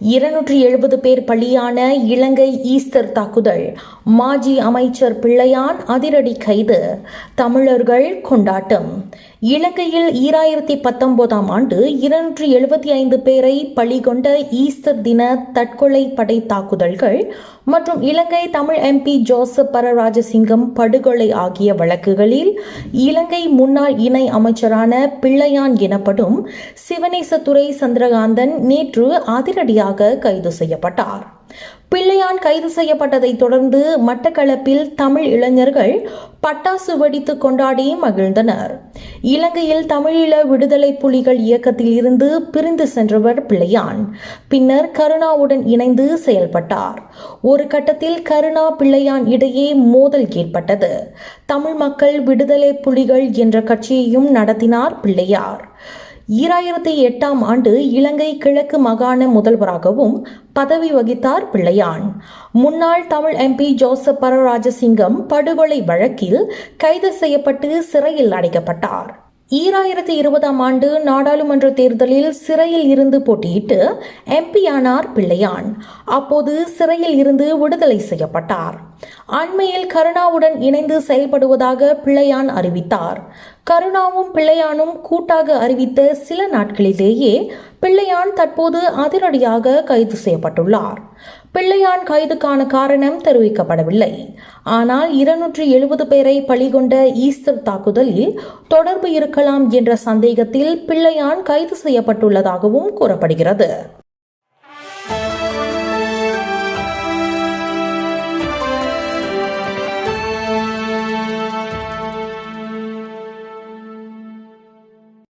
இருநூற்றி எழுபது பேர் பலியான இலங்கை ஈஸ்டர் தாக்குதல். மாஜி அமைச்சர் பிள்ளையான் அதிரடி கைது. தமிழர்கள் கொண்டாட்டம். இலங்கையில் ஈராயிரத்தி பத்தொன்பதாம் ஆண்டு இருநூற்றி எழுபத்தி ஐந்து பேரை பலிகொண்ட ஈஸ்டர் தின தற்கொலை படை தாக்குதல்கள் மற்றும் இலங்கை தமிழ் எம்பி ஜோசப் பரராஜசிங்கம் படுகொலை ஆகிய வழக்குகளில் இலங்கை முன்னாள் இணை அமைச்சரான பிள்ளையான் எனப்படும் சிவனேசத்துறை சந்திரகாந்தன் நேற்று அதிரடியாக கைது செய்யப்பட்டார். பிள்ளையான் கைது செய்யப்பட்டதை தொடர்ந்து மட்டக்களப்பில் தமிழ் இளைஞர்கள் பட்டாசு வெடித்து கொண்டாடி மகிழ்ந்தனர். இலங்கையில் தமிழீழ விடுதலை புலிகள் இயக்கத்தில் இருந்து பிரிந்து சென்றவர் பிள்ளையான். பின்னர் கருணாவுடன் இணைந்து செயல்பட்டார். ஒரு கட்டத்தில் கருணா பிள்ளையான் இடையே மோதல் ஏற்பட்டது. தமிழ் மக்கள் விடுதலை புலிகள் என்ற கட்சியையும் நடத்தினார் பிள்ளையார். ஈராயிரத்தி எட்டாம் ஆண்டு இலங்கை கிழக்கு மாகாண முதல்வராகவும் பதவி வகித்தார் பிள்ளையான். முன்னாள் தமிழ் எம்பி ஜோசப் பரராஜசிங்கம் படுகொலை வழக்கில் கைது செய்யப்பட்டு சிறையில் அடைக்கப்பட்டார். ஈராயிரத்தி இருபதாம் ஆண்டு நாடாளுமன்ற தேர்தலில் சிறையில் இருந்து போட்டியிட்டு எம்பியானார் பிள்ளையான். அப்போது சிறையில் இருந்து விடுதலை செய்யப்பட்டார். அண்மையில் கருணாவுடன் இணைந்து செயல்படுவதாக பிள்ளையான் அறிவித்தார். கருணாவும் பிள்ளையானும் கூட்டாக அறிவித்த சில நாட்களிலேயே பிள்ளையான் தற்போது அதிரடியாக கைது செய்யப்பட்டுள்ளார். பிள்ளையான் கைதுக்கான காரணம் தெரிவிக்கப்படவில்லை. ஆனால் இருநூற்றி எழுபது பேரை பலிகொண்ட ஈஸ்டர் தாக்குதலில் தொடர்பு இருக்கலாம் என்ற சந்தேகத்தில் பிள்ளையான் கைது செய்யப்பட்டுள்ளதாகவும் கூறப்படுகிறது.